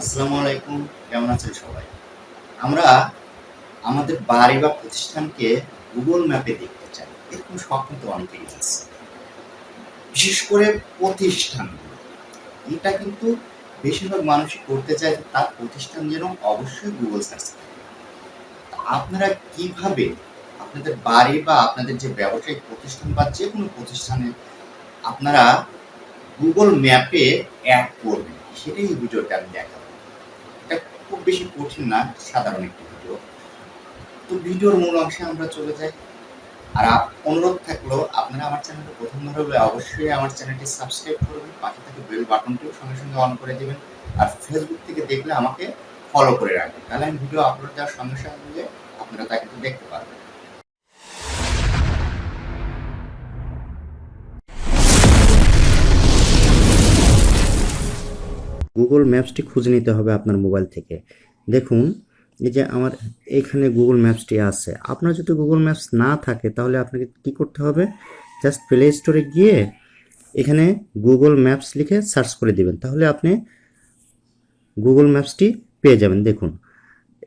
আসসালামু আলাইকুম, কেমন আছেন সবাই? আমরা আমাদের বাড়ি বা প্রতিষ্ঠানকে গুগল ম্যাপে দেখতে চাই। এরকম স্বপ্ন তো অনেকেরই আছে। বিশেষ করে প্রতিষ্ঠানগুলো। এটা কিন্তু বেশিরভাগ মানুষই করতে চায় তার প্রতিষ্ঠান যেন অবশ্যই গুগল সার্চ আপনারা কীভাবে আপনাদের বাড়ি বা আপনাদের যে ব্যবসায়িক প্রতিষ্ঠান বা যে কোনো প্রতিষ্ঠানে আপনারা গুগল ম্যাপে অ্যাড করবেন? সেটাই ভিডিওটা আমি দেখাবো। বেশি কঠিন না, সাধারণ একটি ভিডিও। তো ভিডিওর মূল অংশে আমরা চলে যাই। আর অনুরোধ থাকল, আপনারা আমার চ্যানেলটা প্রথমবার হলে অবশ্যই আমার চ্যানেলটি সাবস্ক্রাইব করবেন, পাশে থেকে বেল বাটনটিও সঙ্গে সঙ্গে অন করে দেবেন, আর ফেসবুক থেকে দেখলে আমাকে ফলো করে রাখবেন। তাহলে আমি ভিডিও আপলোড দেওয়ার সঙ্গে সঙ্গে আপনারা তা কিন্তু দেখতে পারবেন। গুগল ম্যাপসটি খুঁজে নিতে হবে আপনার মোবাইল থেকে। দেখুন, এই যে আমার এখানে গুগল ম্যাপসটি আছে। আপনার যদি গুগল ম্যাপস না থাকে, তাহলে আপনাকে কি করতে হবে? জাস্ট প্লে স্টোরে গিয়ে এখানে গুগল ম্যাপস লিখে সার্চ করে দিবেন। তাহলে আপনি গুগল ম্যাপসটি পেয়ে যাবেন। দেখুন,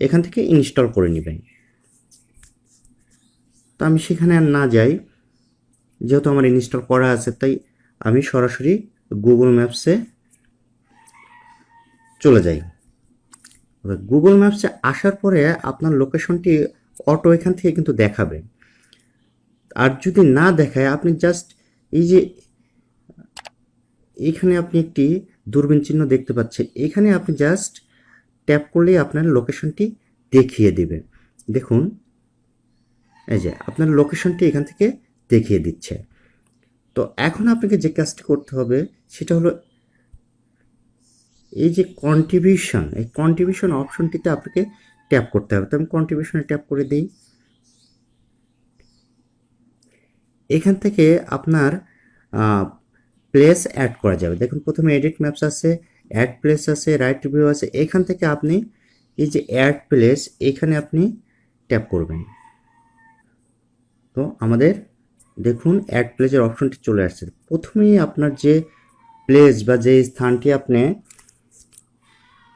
এখান থেকে ইনস্টল করে নেবেন। তো আমি সেখানে আর না যাই। যেহেতু আমার ইনস্টল করা আছে, তাই আমি সরাসরি গুগল ম্যাপসে চলে যাই। গুগল ম্যাপসে আসার পরে আপনার লোকেশনটি অটো এখান থেকে কিন্তু দেখাবে। আর যদি না দেখায়, আপনি জাস্ট এই যে এখানে আপনি একটি দূরবীন চিহ্ন দেখতে পাচ্ছেন। এখানে আপনি জাস্ট ট্যাপ করলেই আপনার লোকেশনটি দেখিয়ে দেবে। দেখুন, এই যে আপনার লোকেশনটি এখান থেকে দেখিয়ে দিচ্ছে। তো এখন আপনাকে যে কাজটি করতে হবে, সেটা হলো এই যে কন্ট্রিবিউশন এই কন্ট্রিবিউশন অপশনটিতে আপনাকে ট্যাপ করতে হবে। তো আমি কন্ট্রিবিউশনে ট্যাপ করে দিই। এখান থেকে আপনার প্লেস অ্যাড করা যাবে। দেখুন, প্রথমে এডিট ম্যাপস আছে অ্যাড প্লেস আছে রাইট ভিউ আছে। এখান থেকে আপনি এই যে অ্যাড প্লেস এখানে আপনি ট্যাপ করবেন। তো আমাদের, দেখুন অ্যাড প্লেসের অপশনটি চলে আসছে। প্রথমেই আপনার যে প্লেস বা যে স্থানটি আপনি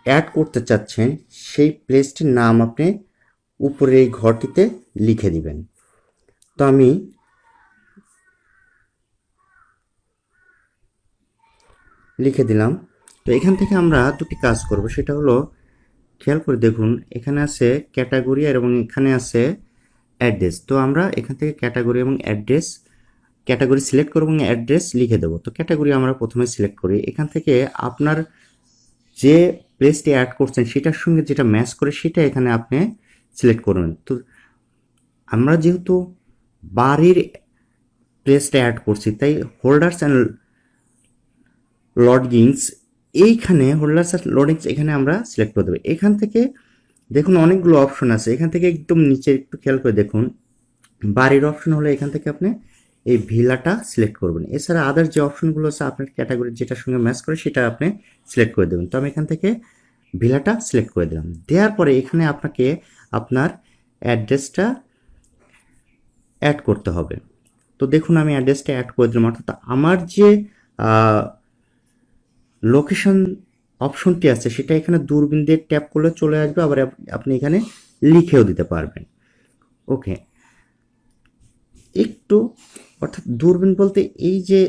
অ্যাড করতে চাচ্ছেন, সেই প্লেসটির নাম আপনি উপরে এই ঘরটিতে লিখে দিবেন। তো আমি লিখে দিলাম। তো এখান থেকে আমরা দুটি কাজ করব, সেটা হলো খেয়াল করে দেখুন, এখানে আছে ক্যাটাগরি আর এবং এখানে আছে অ্যাড্রেস তো আমরা এখান থেকে ক্যাটাগরি এবং অ্যাড্রেস ক্যাটাগরি সিলেক্ট করব এবং অ্যাড্রেস লিখে দেবো। তো ক্যাটাগরি আমরা প্রথমে সিলেক্ট করি। এখান থেকে আপনার যে প্লেসটি অ্যাড করছেন, সেটার সঙ্গে যেটা ম্যাচ করে সেটা এখানে আপনি সিলেক্ট করবেন। তো আমরা যেহেতু বাড়ির প্লেসটা অ্যাড করছি, তাই হোল্ডার্স অ্যান্ড লডগিংস এইখানে হোল্ডার্স অ্যান্ড লডিংস এখানে আমরা সিলেক্ট করে দেবো। এখান থেকে দেখুন অনেকগুলো অপশন আছে, এখান থেকে একদম নিচে একটু খেয়াল করে দেখুন। বাড়ির অপশন হলে এখান থেকে আপনি এই ভিলাটা সিলেক্ট করবেন। এছাড়া আদার যে অপশনগুলো আছে আপনার ক্যাটাগরি যেটার সঙ্গে ম্যাচ করে সেটা আপনি সিলেক্ট করে দেবেন। তো আমি এখান থেকে ভিলাটা সিলেক্ট করে দিলাম। দেওয়ার পরে এখানে আপনাকে আপনার অ্যাড্রেসটা অ্যাড করতে হবে। তো দেখুন আমি অ্যাড্রেসটা অ্যাড করে দিলাম। অর্থাৎ আমার যে লোকেশন অপশনটি আছে সেটা এখানে দূরবীন দিয়ে ট্যাপ করলে চলে আসবে। আবার আপ- আপনি এখানে লিখেও দিতে পারবেন। ওকে একটু, অর্থাৎ দূরবীন বলতে এই যে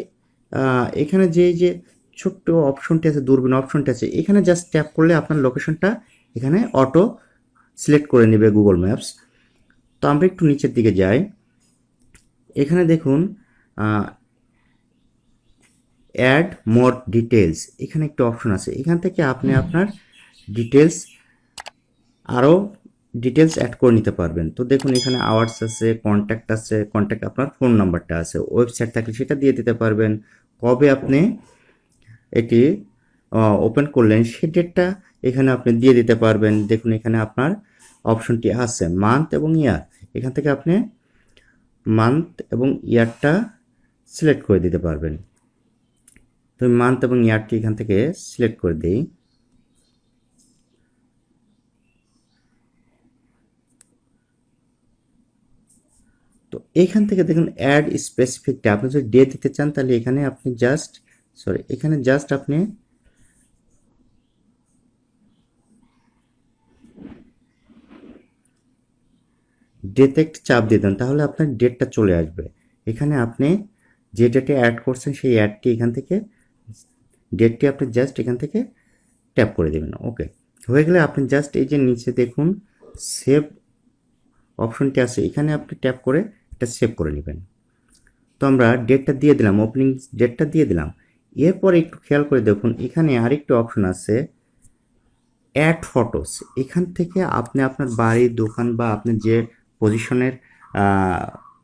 এখানে যে যে ছোট্ট অপশনটি আছে, দূরবীন অপশনটি আছে, এখানে জাস্ট ট্যাপ করলে আপনার লোকেশনটা এখানে অটো সিলেক্ট করে নেবে গুগল ম্যাপস তো আমরা একটু নিচের দিকে যাই। এখানে দেখুন অ্যাড মোর ডিটেলস এখানে একটা অপশন আছে। এখান থেকে আপনি আপনার ডিটেলস আরও ডিটেলস অ্যাড করে নিতে পারবেন। তো দেখুন, এখানে আওয়ার্স আছে কন্ট্যাক্ট আছে কন্ট্যাক্ট আপনার ফোন নাম্বারটা আছে। ওয়েবসাইট থাকলে সেটা দিয়ে দিতে পারবেন। কবে আপনি এটি ওপেন করলেন, সে ডেটটা এখানে আপনি দিয়ে দিতে পারবেন। দেখুন, এখানে আপনার অপশনটি আছে মান্থ এবং ইয়ার এখান থেকে আপনি মান্থ এবং ইয়ারটা সিলেক্ট করে দিতে পারবেন। তো মান্থ এবং ইয়ারটি এখান থেকে সিলেক্ট করে দিই। এখান থেকে দেখুন অ্যাড স্পেসিফিকটা আপনি যদি ডে দিতে চান, তাহলে এখানে আপনি জাস্ট সরি এখানে জাস্ট আপনি ডেটেক্ট চাপ দিয়ে দেন, তাহলে আপনার ডেটটা চলে আসবে। এখানে আপনি যে ডেটে অ্যাড করছেন, সেই অ্যাডটি এখান থেকে ডেটটি আপনি জাস্ট এখান থেকে ট্যাপ করে দেবেন। ওকে হয়ে গেলে আপনি জাস্ট এই যে নিচে দেখুন সেভ অপশনটি আছে। এখানে আপনি ট্যাপ করে এটা সেভ করে নেবেন। তো আমরা ডেটটা দিয়ে দিলাম ওপেনিং ডেটটা দিয়ে দিলাম। এরপরে একটু খেয়াল করে দেখুন, এখানে আরেকটি অপশন আছে অ্যাড ফটোস এখান থেকে আপনি আপনার বাড়ি দোকান বা আপনি যে পজিশনের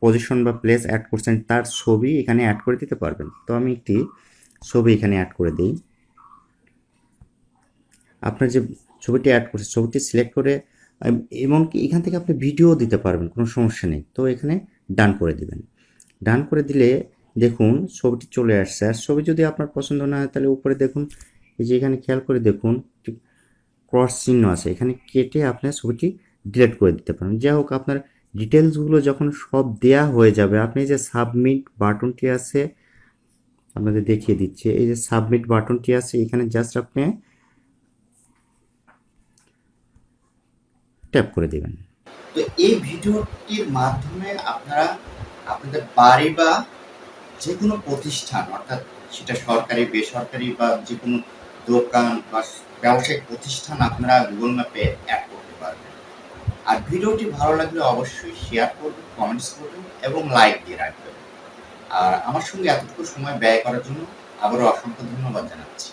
পজিশন বা প্লেস অ্যাড করছেন, তার ছবি এখানে অ্যাড করে দিতে পারবেন। তো আমি একটি ছবি এখানে অ্যাড করে দিই। আপনার যে ছবিটি অ্যাড করছে, ছবিটি সিলেক্ট করে এমনকি এখান থেকে আপনি ভিডিও দিতে পারবেন, কোনো সমস্যা নেই। তো এখানে ডান করে দিবেন। ডান করে দিলে দেখুন ছবিটি চলে আসছে। আর ছবি যদি আপনার পছন্দ না হয় তাহলে উপরে দেখুন, এই যে এখানে খেয়াল করে দেখুন ক্রস চিহ্ন আছে। এখানে কেটে আপনার ছবিটি ডিলিট করে দিতে পারেন। যাই হোক, আপনার ডিটেলসগুলো যখন সব দেয়া হয়ে যাবে, আপনি যে সাবমিট বাটনটি আছে, আপনাদের দেখিয়ে দিচ্ছে। এই যে সাবমিট বাটনটি আছে, এখানে জাস্ট আপনি ট্যাপ করে দেবেন। তো এই ভিডিওটির মাধ্যমে আপনারা আপনাদের বাড়ি বা যে কোনো প্রতিষ্ঠান, অর্থাৎ সেটা সরকারি, বেসরকারি বা যে কোনো দোকান বা ব্যবসায়িক প্রতিষ্ঠান আপনারা গুগল ম্যাপে অ্যাড করতে পারবেন। আর ভিডিওটি ভালো লাগলে অবশ্যই শেয়ার করবেন কমেন্টস করবেন এবং লাইক দিয়ে রাখবেন। আর আমার সঙ্গে এতটুকু সময় ব্যয় করার জন্য আবারও অসংখ্য ধন্যবাদ জানাচ্ছি।